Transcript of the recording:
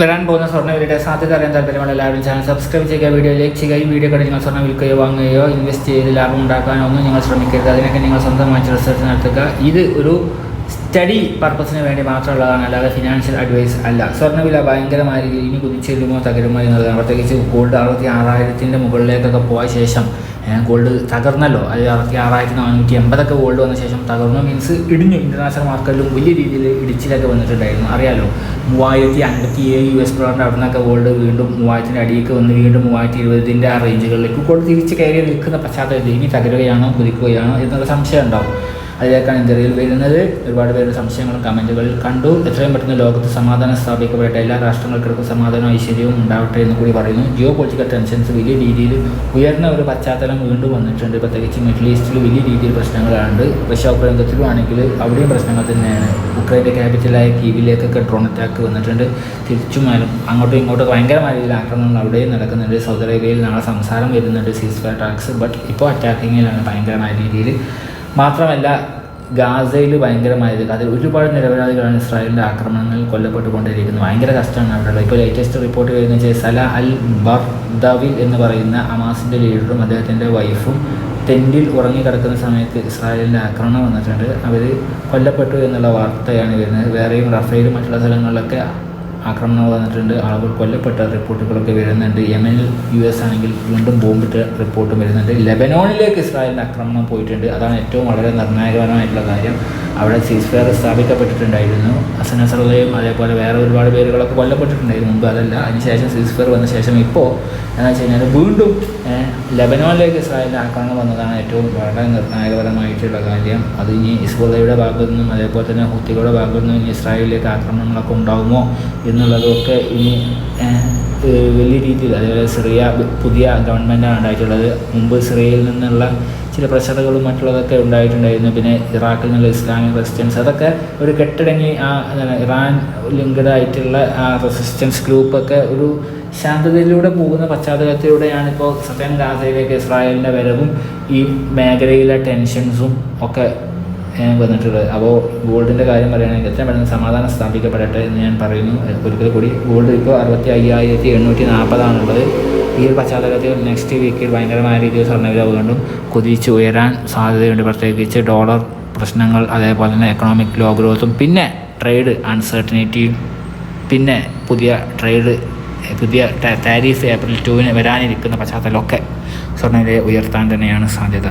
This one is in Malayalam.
വരാൻ പോകുന്ന സ്വർണവിലയുടെ സാധ്യത അറിയാൻ താല്പര്യമുള്ള എല്ലാവരും ചാനൽ സബ്സ്ക്രൈബ് ചെയ്യുക വീഡിയോ ലൈക്ക് ചെയ്യുക ഈ വീഡിയോ കണ്ട് നിങ്ങൾ സ്വർണം വിൽക്കുകയോ വാങ്ങുകയോ ഇൻവെസ്റ്റ് ചെയ്ത് ലാഭം ഉണ്ടാക്കാനോ ഒന്നും നിങ്ങൾ ശ്രമിക്കരുത്. അതിനൊക്കെ നിങ്ങൾ സ്വന്തമായിട്ട് റിസർച്ച് നടത്തുക. ഇത് ഒരു സ്റ്റഡി പർപ്പസിന് വേണ്ടി മാത്രമുള്ളതാണ് അല്ലാതെ ഫിനാൻഷ്യൽ അഡ്വൈസ് അല്ല. സ്വർണവില ഭയങ്കരമായ ഇനി കുതിച്ചെല്ലുമോ തകരുമോ എന്നുള്ളതാണ്. പ്രത്യേകിച്ച് ഗോൾഡ് അറുപത്തി ആറായിരത്തിന്റെ മുകളിലേക്കൊക്കെ പോയ ശേഷം ഗോൾഡ് തകർന്നല്ലോ. അത് ഇറക്കി ആറായിരത്തി നാനൂറ്റി എൺപതൊക്കെ ഗോൾഡ് വന്ന ശേഷം തകർന്നു. മീൻസ് ഇടിഞ്ഞു. ഇന്റർനാഷണൽ മാർക്കറ്റിലും വലിയ രീതിയിൽ ഇടിച്ചിലൊക്കെ വന്നിട്ടുണ്ടായിരുന്നു. അറിയാലോ? മൂവായിരത്തി അൻപത്തി ഏഴ് യു എസ് ഡോളറിന്റെ അവിടെ നിന്നൊക്കെ ഗോൾഡ് വീണ്ടും മൂവായിരത്തിന്റെ അടിയൊക്കെ വന്ന് വീണ്ടും മൂവായിരത്തി ഇരുപതിന്റെ ആ റേഞ്ചുകളിലേക്ക് ഗോൾഡ് തിരിച്ച് കയറി നിൽക്കുന്ന പശ്ചാത്തലത്തിൽ ഇനി തകരുകയാണോ കുതിക്കുകയാണോ എന്നുള്ള സംശയം ഉണ്ടാവും. അതിലേക്കാണ് ഇന്ത്യയിൽ വരുന്നത്. ഒരുപാട് പേരുടെ സംശയങ്ങളും കമന്റുകളിൽ കണ്ടു. എത്രയും പെട്ടെന്ന് ലോകത്ത് സമാധാനം സ്ഥാപിക്കപ്പെടട്ടെ. എല്ലാ രാഷ്ട്രങ്ങൾക്കിടക്കും സമാധാനവും ഐശ്വര്യവും ഉണ്ടാവട്ടെ എന്ന് കൂടി പറയുന്നു. ജിയോ പൊളിറ്റിക്കൽ ടെൻഷൻസ് വലിയ രീതിയിൽ ഉയർന്ന ഒരു പശ്ചാത്തലം വീണ്ടും വന്നിട്ടുണ്ട്. പ്രത്യേകിച്ച് മിഡിൽ ഈസ്റ്റിൽ വലിയ രീതിയിൽ പ്രശ്നങ്ങളുണ്ട് ഉക്രൈൻ ആണെങ്കിൽ അവിടെയും പ്രശ്നങ്ങൾ തന്നെയാണ്. ഉക്രൈന്റെ ക്യാപിറ്റലായ കീവിലേക്കൊക്കെ ഡ്രോൺ അറ്റാക്ക് വന്നിട്ടുണ്ട്. തിരിച്ചും അങ്ങോട്ടും ഇങ്ങോട്ടും ഭയങ്കരമായ രീതിയിൽ ആക്രമണങ്ങൾ അവിടെയും നടക്കുന്നുണ്ട്. സൗദി അറേബ്യയിൽ നാളെ സംസാരം വരുന്നുണ്ട്. സീസ് ഫയർ ടാക്സ് ബട്ട് ഇപ്പോൾ അറ്റാക്കിങ്ങിലാണ് ഭയങ്കരമായ രീതിയിൽ. മാത്രമല്ല ഗാസയിൽ ഭയങ്കരമായത്. അതിൽ ഒരുപാട് നിരപരാധികളാണ് ഇസ്രായേലിന്റെ ആക്രമണങ്ങളിൽ കൊല്ലപ്പെട്ടുകൊണ്ടിരിക്കുന്നത്. ഭയങ്കര കഷ്ടമാണ് അവിടെയുള്ള ഇപ്പോൾ ലേറ്റസ്റ്റ് റിപ്പോർട്ട് വരുന്ന വെച്ചാൽ സല അൽ ബർദവിൽ എന്ന് പറയുന്ന അമാസിന്റെ ലീഡറും അദ്ദേഹത്തിന്റെ വൈഫും ടെന്റിൽ ഉറങ്ങിക്കിടക്കുന്ന സമയത്ത് ഇസ്രായേലിന്റെ ആക്രമണം വന്നിട്ടുണ്ട്. അവർ കൊല്ലപ്പെട്ടു എന്നുള്ള വാർത്തയാണ് വരുന്നത്. വേറെയും റഫേലും മറ്റുള്ള സ്ഥലങ്ങളിലൊക്കെ ആക്രമണം വന്നിട്ടുണ്ട് ആളുകൾ കൊല്ലപ്പെട്ട റിപ്പോർട്ടുകളൊക്കെ വരുന്നുണ്ട്. യമനിൽ യു എസ് ആണെങ്കിൽ വീണ്ടും ബോംബിട്ട റിപ്പോർട്ടും വരുന്നുണ്ട്. ലെബനോണിലേക്ക് ഇസ്രായേലിന്റെ ആക്രമണം പോയിട്ടുണ്ട്. അതാണ് ഏറ്റവും വളരെ നിർണായകപരമായിട്ടുള്ള കാര്യം. അവിടെ സീസ് ഫെയർ സ്ഥാപിക്കപ്പെട്ടിട്ടുണ്ടായിരുന്നു. ഹസൻ നസറുള്ളയും അതേപോലെ വേറെ ഒരുപാട് പേരുകളൊക്കെ കൊല്ലപ്പെട്ടിട്ടുണ്ടായിരുന്നു. മുമ്പ് അതല്ല. അതിനുശേഷം സീസ് ഫെയർ വന്ന ശേഷം ഇപ്പോൾ എന്ന് വെച്ച് കഴിഞ്ഞാൽ വീണ്ടും ലബനോണിലേക്ക് ഇസ്രായേലിന്റെ ആക്രമണം വന്നതാണ് ഏറ്റവും വളരെ നിർണായകപരമായിട്ടുള്ള കാര്യം. അത് ഇനി ഇസ്ബുള്ളയുടെ ഭാഗത്തു നിന്നും അതേപോലെ തന്നെ ഹുത്തികളുടെ ഭാഗത്തു നിന്നും ഇനി ഇസ്രായേലിലേക്ക് ആക്രമണങ്ങളൊക്കെ ഉണ്ടാകുമോ എന്നുള്ളതൊക്കെ ഇനി വലിയ രീതിയിൽ അതേപോലെ സിറിയ പുതിയ ഗവൺമെന്റാണ് ഉണ്ടായിട്ടുള്ളത്. മുമ്പ് സിറിയയിൽ നിന്നുള്ള ചില പ്രഷറുകളും മറ്റുള്ളതൊക്കെ ഉണ്ടായിട്ടുണ്ടായിരുന്നു. പിന്നെ ഇറാഖിൽ നിന്നുള്ള ഇസ്ലാമിക് റെസിസ്റ്റൻസ് അതൊക്കെ ഒരു കെട്ടടങ്ങി ആ ഇറാൻ ഇറാൻ ലിങ്ക്ഡായിട്ടുള്ള ആ റെസിസ്റ്റൻസ് ഗ്രൂപ്പൊക്കെ ഒരു ശാന്തതയിലൂടെ പോകുന്ന പശ്ചാത്തലത്തിലൂടെയാണ് ഇപ്പോൾ സത്യൻ ഗാസയിലേക്ക് ഇസ്രായേലിന്റെ വരവും ഈ മേഖലയിലെ ടെൻഷൻസും ഒക്കെ വന്നിട്ടുള്ളത്. അപ്പോൾ ഗോൾഡിന്റെ കാര്യം പറയുകയാണെങ്കിൽ എത്രയും പെട്ടെന്ന് സമാധാനം സ്ഥാപിക്കപ്പെടട്ടെ എന്ന് ഞാൻ പറയുന്നു. ഒരിക്കൽ കൂടി ഗോൾഡ് ഇപ്പോൾ അറുപത്തി അയ്യായിരത്തി എണ്ണൂറ്റി നാൽപ്പതാണുള്ളത്. ഈ ഒരു പശ്ചാത്തലത്തിൽ നെക്സ്റ്റ് വീക്കിൽ ഭയങ്കരമായ രീതിയിൽ സ്വർണവില കുതിച്ച് ഉയരാൻ സാധ്യതയുണ്ട്. പ്രത്യേകിച്ച് ഡോളർ പ്രശ്നങ്ങൾ അതേപോലെ തന്നെ എക്കണോമിക് ലോ ഗ്രോത്തും പിന്നെ ട്രേഡ് അൺസർട്ടനിറ്റിയും പിന്നെ പുതിയ ട്രേഡ് പുതിയ താരീഫ് ഏപ്രിൽ ടുവിന് വരാനിരിക്കുന്ന പശ്ചാത്തലമൊക്കെ സ്വർണവില ഉയർത്താൻ തന്നെയാണ് സാധ്യത.